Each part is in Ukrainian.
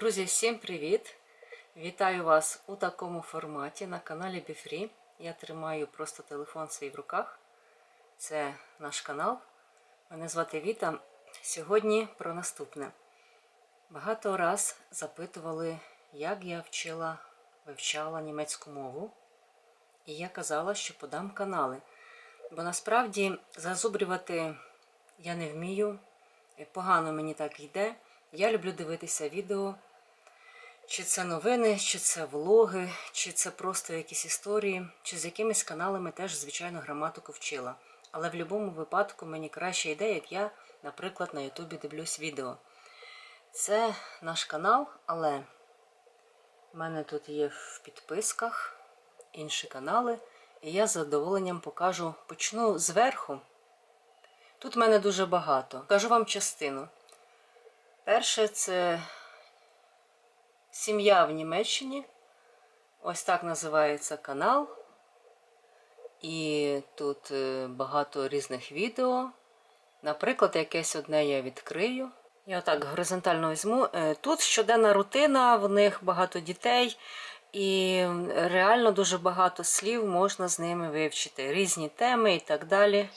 Друзі, всім привіт! Вітаю вас у такому форматі на каналі BeFree. Я тримаю просто телефон свій в руках. Це наш канал. Мене звати Віта. Сьогодні про наступне. Багато раз запитували, як я вчила, вивчала німецьку мову. І я казала, що подам канали. Бо насправді зазубрювати я не вмію. Погано мені так йде. Я люблю дивитися відео. Чи це новини, чи це влоги, чи це просто якісь історії, чи з якимись каналами теж, звичайно, граматику вчила. Але в будь-якому випадку мені краще йде, як я, наприклад, на Ютубі дивлюсь відео. Це наш канал, але в мене тут є в підписках інші канали, і я з задоволенням покажу, почну зверху. Тут в мене дуже багато. Кажу вам частину. Перше це Сім'я в Німеччині. Ось так називається канал. І тут е, багато різних відео. Наприклад, якесь одне я відкрию. Я так горизонтально візьму. Е, Тут щоденна рутина, в них багато дітей, і реально дуже багато слів можна з ними вивчити. Різні теми і так далі.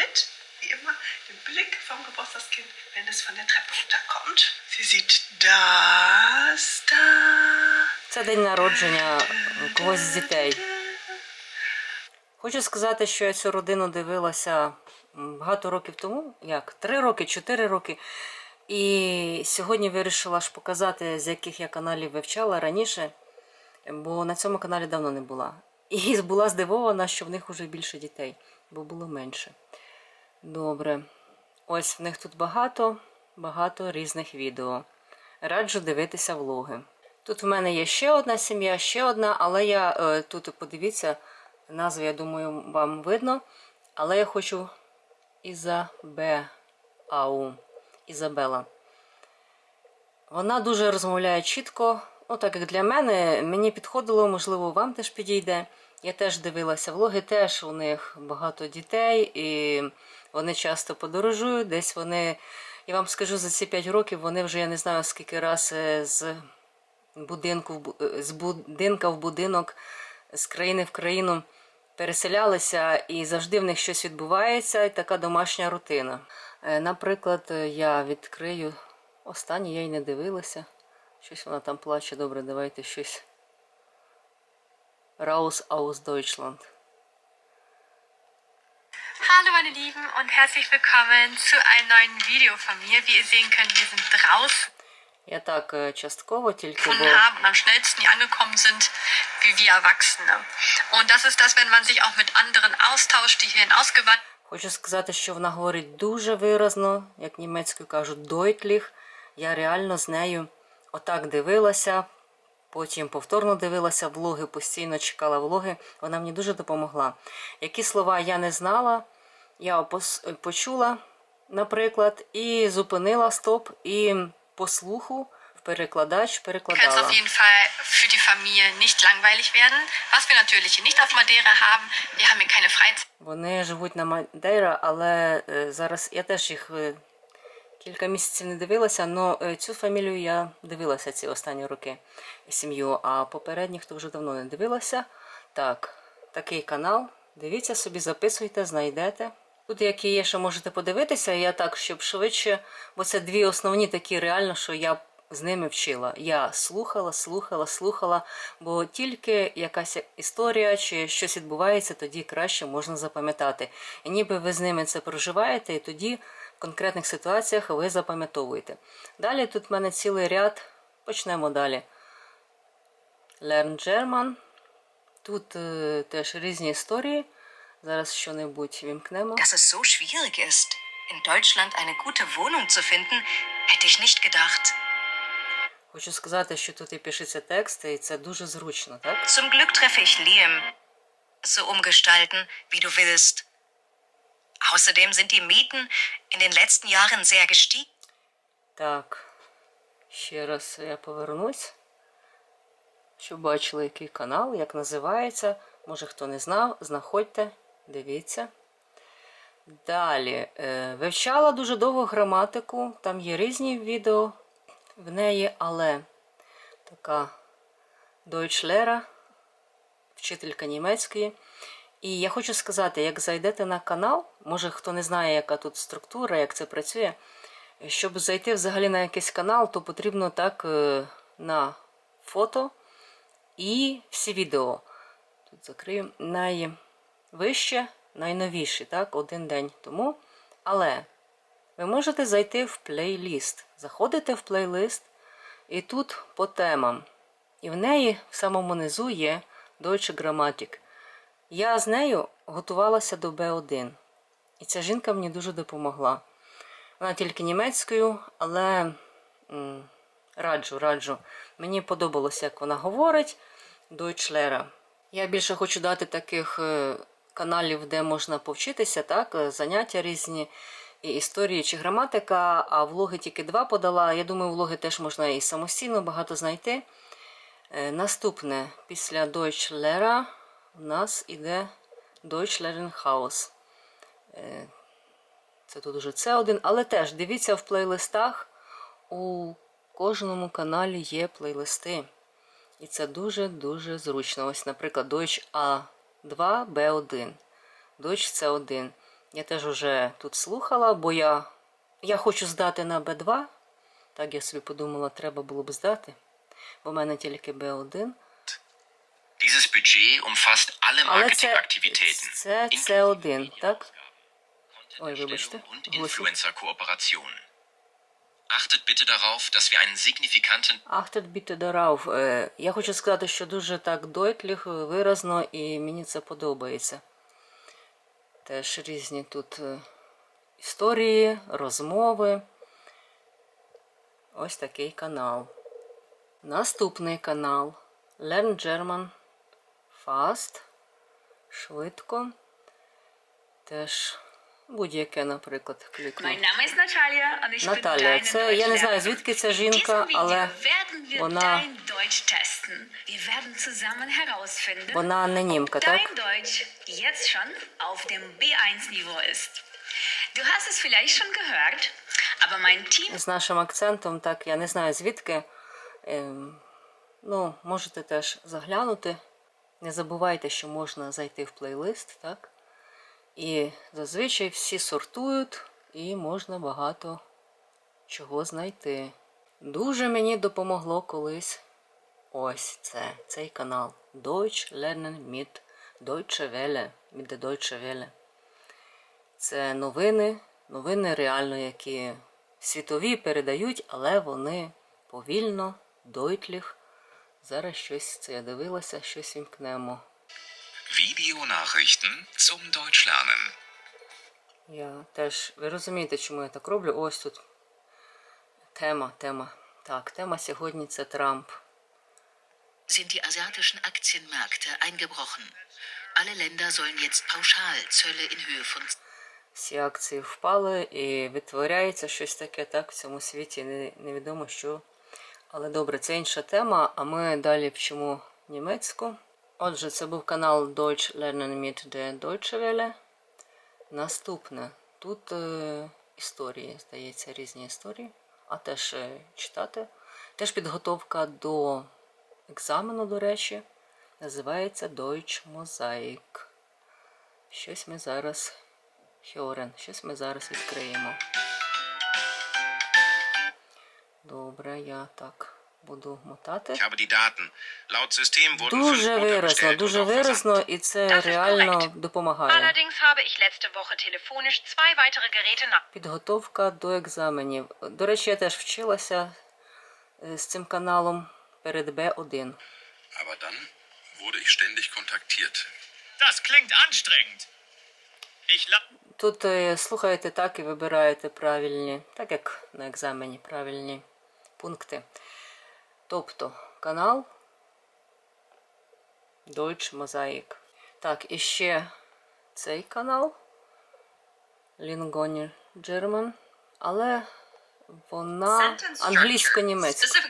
Den wie immer, dem Blick vom Geburtstagskind, wenn es von der Treppe runterkommt. Sie sieht. Це день народження когось з дітей. Хочу сказати, що я цю родину дивилася багато років тому, як три роки, чотири роки. І сьогодні вирішила ж показати, з яких я каналів вивчала раніше, бо на цьому каналі давно не була. І була здивована, що в них вже більше дітей, бо було менше. Добре. Ось в них тут багато, багато різних відео. Раджу дивитися влоги. Тут в мене є ще одна сім'я, ще одна, але я е, тут подивіться, назви, я думаю, вам видно. Але я хочу Ізабеау. Ізабела. Вона дуже розмовляє чітко. Ну, так як для мене, мені підходило, можливо, вам теж підійде. Я теж дивилася влоги, теж у них багато дітей, і вони часто подорожують. Десь вони, я вам скажу, за ці 5 років вони вже я не знаю скільки раз е, з будинку е, з будинка в будинок, з країни в країну переселялися, і завжди в них щось відбувається, і така домашня рутина. Е, Наприклад, я відкрию останнє, я й не дивилася. Щось вона там плаче. Добре, давайте щось. Raus aus Deutschland. Hallo meine Lieben und herzlich willkommen zu einem neuen Video von mir. Wie ihr sehen könnt, wir sind draußen Я так е, частково тільки бо haben am schnellsten hier angekommen sind, wie wir Erwachsene. Und das ist das, wenn man sich auch mit anderen austauscht, die hierhin ausgewandert Хочу сказати, що вона говорить дуже виразно, як німецькою кажуть, deutlich. Я реально з нею отак дивилася, потім повторно дивилася влоги, постійно чекала влоги. Вона мені дуже допомогла. Які слова я не знала, я почула, наприклад, і зупинила стоп, і по слуху в перекладач kann es auf jeden Fall für die Familie nicht langweilig werden. Was wir natürlich nicht auf Madeira haben, wir haben hier keine Freizeit. Вони живуть на Мадейра, але е, зараз я теж їх е, кілька місяців не дивилася, але цю фамілію я дивилася ці останні роки сім'ю, а попередніх то вже давно не дивилася. Так, такий канал. Дивіться собі, записуйте, знайдете. Тут, які є, що можете подивитися, я так, щоб швидше, бо це дві основні такі реально, що я з ними вчила. Я слухала, слухала, слухала, бо тільки якась історія чи щось відбувається, тоді краще можна запам'ятати. І ніби ви з ними це проживаєте, і тоді в конкретних ситуаціях ви запам'ятовуєте. Далі тут в мене цілий ряд. Почнемо далі. Learn German. Тут е, теж різні історії. Зараз що-небудь вімкнемо. Dass es so schwierig ist, in Deutschland eine gute Wohnung zu finden, hätte ich nicht gedacht. Хочу сказати, що тут і пишеться текст, і це дуже зручно, так? Zum Glück treffe ich Liam. So umgestalten, wie du willst. Außerdem sind die Mieten in den letzten Jahren sehr gestiegen. Так, ще раз я повернусь, щоб бачили, який канал, як називається. Може, хто не знав, знаходьте, дивіться. Далі. е, Вивчала дуже довго граматику, там є різні відео. В неї але така дойчлера, вчителька німецької. І я хочу сказати, як зайдете на канал, може хто не знає, яка тут структура, як це працює. Щоб зайти взагалі на якийсь канал, то потрібно так е, на фото і всі відео. Тут закрию найвище, найновіші, так, один день тому. Але ви можете зайти в плейліст. Заходите в плейлист, і тут по темам. І в неї в самому низу є Deutsche Grammatik. Я з нею готувалася до Б1. І ця жінка мені дуже допомогла. Вона тільки німецькою, але м, раджу, раджу. Мені подобалося, як вона говорить. Deutschlehrer. Я більше хочу дати таких е, каналів, де можна повчитися, так, е, заняття різні, і історії чи граматика, а влоги тільки два подала. Я думаю, влоги теж можна і самостійно багато знайти. Е, Наступне, після Deutschlehrer у нас іде Deutschlehrenhaus. Е, Це тут уже це один, але теж дивіться в плейлистах. У кожному каналі є плейлисти. І це дуже-дуже зручно. Ось, наприклад, Deutsch A2, B1, Deutsch C1. Я теж вже тут слухала, бо я, я хочу здати на B2. Так я собі подумала, треба було б здати. Бо в мене тільки B1. Dieses Budget umfasst alle це, Marketingaktivitäten, це inklusive C1, так? Ой, вибачте. Influencer-Kooperationen. Achtet bitte darauf, dass wir einen signifikanten Ахтет біте дорав. Е, Я хочу сказати, що дуже так дойтліх, виразно, і мені це подобається. Теж різні тут е, історії, розмови. Ось такий канал. Наступний канал Learn German Fast. Швидко. Теж будь-яке, наприклад, клікну. Deine це я не знаю, звідки ця жінка, але вона, вона не німка, так? dein Deutsch jetzt schon auf dem B1-Niveau ist. Du hast es vielleicht schon gehört, aber mein Team з нашим акцентом, так я не знаю звідки. Ем, ну, можете теж заглянути. Не забувайте, що можна зайти в плейлист, так? І зазвичай всі сортують, і можна багато чого знайти. Дуже мені допомогло колись ось це, цей канал. Deutsch lernen mit Deutsche Welle. Mit Deutsche Welle. Це новини, новини реально, які світові передають, але вони повільно, дойтліх. Зараз щось це я дивилася, щось вімкнемо. Videonachrichten zum Deutschlernen. Я теж, ви розумієте, чому я так роблю? Ось тут тема, тема. Так, тема сьогодні це Трамп. sind die asiatischen Aktienmärkte eingebrochen. Alle Länder sollen jetzt pauschal Zölle in Höhe von Всі акції впали і витворяється щось таке, так, в цьому світі не- невідомо що. Але добре, це інша тема, а ми далі вчимо німецьку. Отже, це був канал Deutsch Lernen mit der Deutsche Welle. Наступне. Тут е, історії, здається, різні історії, а теж е, читати. Теж підготовка до екзамену, до речі, називається Deutsch Mosaic. Щось ми зараз Хьорен, щось ми зараз відкриємо. Добре, я так буду мотати. Дуже виразно, дуже виразно, і це реально допомагає. Підготовка до екзаменів. До речі, я теж вчилася е, з цим каналом перед Б1. Aber dann wurde ich ständig kontaktiert. Das klingt anstrengend. Ich la Тут е, слухаєте так і вибираєте правильні, так як на екзамені, правильні пункти. Тобто канал Deutsch Mosaic. Так, і ще цей канал Lingoni German, але вона англійсько-німецька.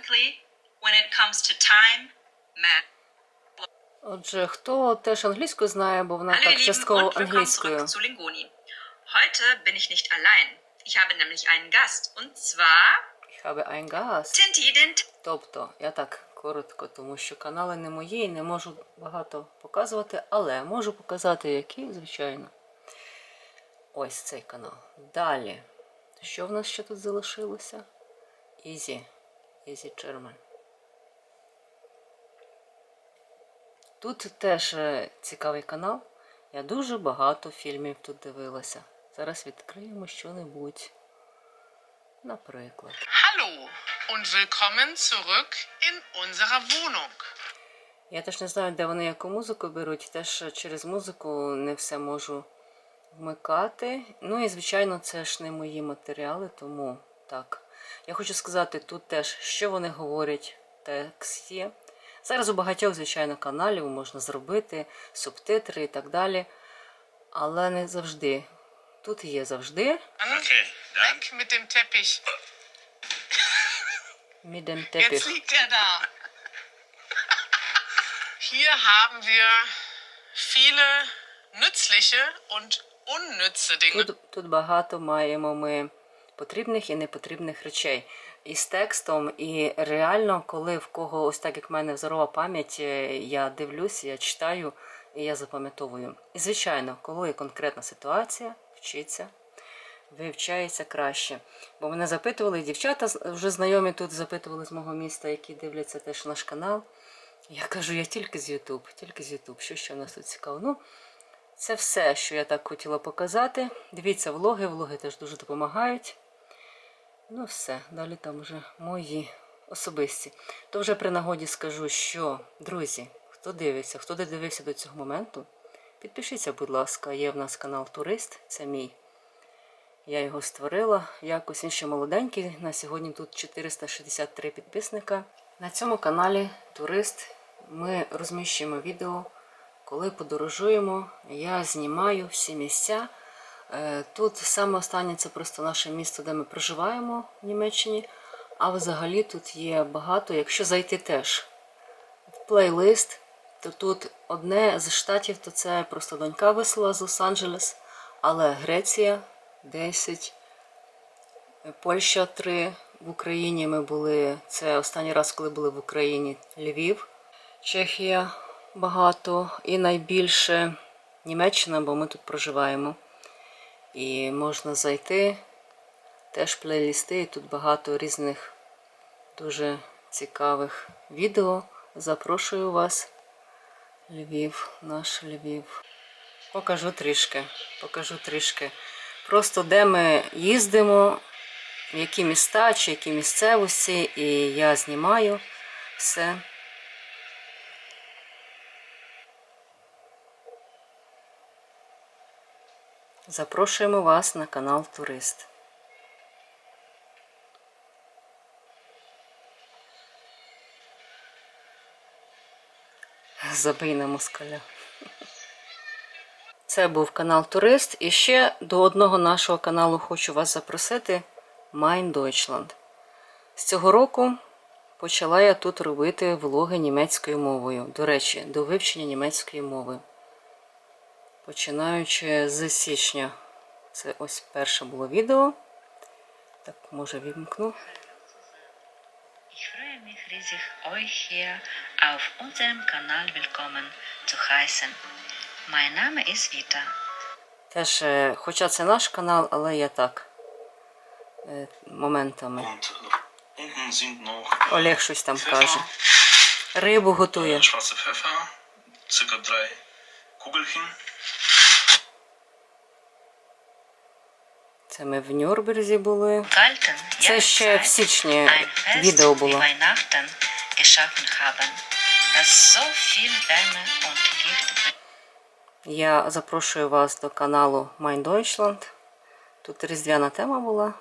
Отже, хто теж англійську знає, бо вона так частково англійською. Heute bin ich nicht allein. Ich habe nämlich einen Gast und zwar Ich habe ein Gas. Тобто, я так коротко, тому що канали не мої, і не можу багато показувати, але можу показати, які, звичайно. Ось цей канал. Далі. Що в нас ще тут залишилося? Easy. Easy German. Тут теж е, цікавий канал. Я дуже багато фільмів тут дивилася. Зараз відкриємо що-небудь. Наприклад. Hallo und willkommen zurück in unserer Wohnung. Я теж не знаю, де вони яку музику беруть. Теж через музику не все можу вмикати. Ну і, звичайно, це ж не мої матеріали, тому так. Я хочу сказати тут теж, що вони говорять, текст є. Зараз у багатьох, звичайно, каналів можна зробити субтитри і так далі. Але не завжди. Тут є завжди. Okay, Weg mit dem Teppich. Міден Jetzt тепіх. liegt er da. Hier haben wir viele nützliche und unnütze Dinge. Тут, тут багато маємо ми потрібних і непотрібних речей. І з текстом, і реально, коли в кого ось так, як в мене здорова пам'ять, е, я дивлюсь, я читаю і я запам'ятовую. І звичайно, коли конкретна ситуація вчиться, вивчається краще. Бо мене запитували, дівчата вже знайомі тут запитували з мого міста, які дивляться теж наш канал. Я кажу, я тільки з YouTube, тільки з YouTube. Що ще в нас тут цікаво? Ну, це все, що я так хотіла показати. Дивіться влоги, влоги теж дуже допомагають. Ну, все, далі там вже мої особисті. То вже при нагоді скажу, що, друзі, хто дивиться, хто додивився до цього моменту, підпишіться, будь ласка, є в нас канал Турист, це мій. Я його створила. Якось він ще молоденький. На сьогодні тут 463 підписника. На цьому каналі Турист ми розміщуємо відео, коли подорожуємо. Я знімаю всі місця. Е, Тут саме останнє це просто наше місто, де ми проживаємо в Німеччині. А взагалі тут є багато, якщо зайти теж в плейлист, то тут одне з штатів, то це просто донька висла з Лос-Анджелес, але Греція 10, Польща 3, в Україні ми були. Це останній раз, коли були в Україні Львів, Чехія багато і найбільше Німеччина, бо ми тут проживаємо. І можна зайти. Теж плейлісти, і тут багато різних дуже цікавих відео. Запрошую вас. Львів, наш Львів. Покажу трішки. Покажу трішки. Просто де ми їздимо, в які міста чи які місцевості, і я знімаю все. Запрошуємо вас на канал Турист. Забий на москаля. Це був канал Турист. І ще до одного нашого каналу хочу вас запросити Mein Deutschland. З цього року почала я тут робити влоги німецькою мовою. До речі, до вивчення німецької мови. Починаючи з січня. Це ось перше було відео. Так, може вімкну. Ich euch hier auf unserem Kanal willkommen zu heißen. Mein Name ist Vita. Теж, е, хоча це наш канал, але я так. е, Моментами. Und unten sind noch Олег щось там каже. Рибу äh, готує. schwarze Pfeffer, circa drei Kugelchen. Це ми в Нюрнберзі були. Це ще в січні відео було. Я запрошую вас до каналу Mein Deutschland. Тут різдвяна тема була.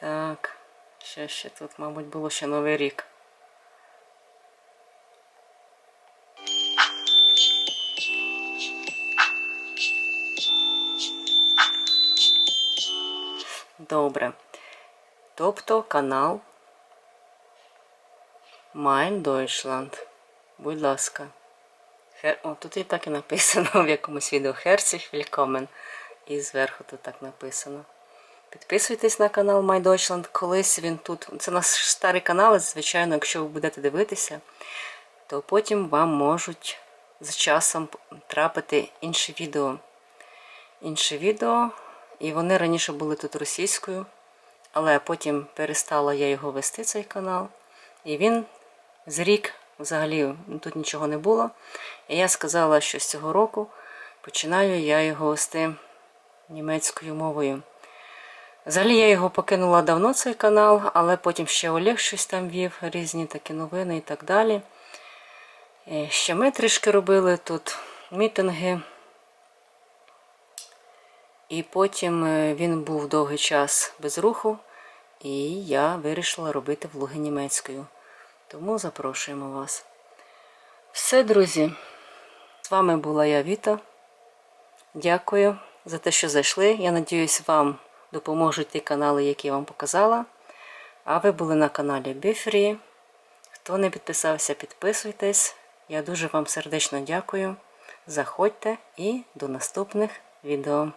Так, ще ще тут, мабуть, було ще Новий рік. Добре. Тобто канал Mein Deutschland. Будь ласка. Хер... О, тут і так і написано в якомусь відео Herzlich willkommen. І зверху тут так написано. Підписуйтесь на канал My Deutschland. Колись він тут. Це наш старий канал, звичайно, якщо ви будете дивитися, то потім вам можуть з часом трапити інші відео. Інші відео. І вони раніше були тут російською, але потім перестала я його вести, цей канал. І він з рік взагалі тут нічого не було. І я сказала, що з цього року починаю я його вести німецькою мовою. Взагалі я його покинула давно цей канал, але потім ще Олег щось там вів, різні такі новини і так далі. І ще ми трішки робили тут мітинги. І потім е, він був довгий час без руху, і я вирішила робити влоги німецькою. Тому запрошуємо вас. Все, друзі. З вами була я Віта. Дякую за те, що зайшли. Я надіюсь, вам допоможуть ті канали, які я вам показала. А ви були на каналі Біфрі. Хто не підписався, підписуйтесь. Я дуже вам сердечно дякую. Заходьте і до наступних відео.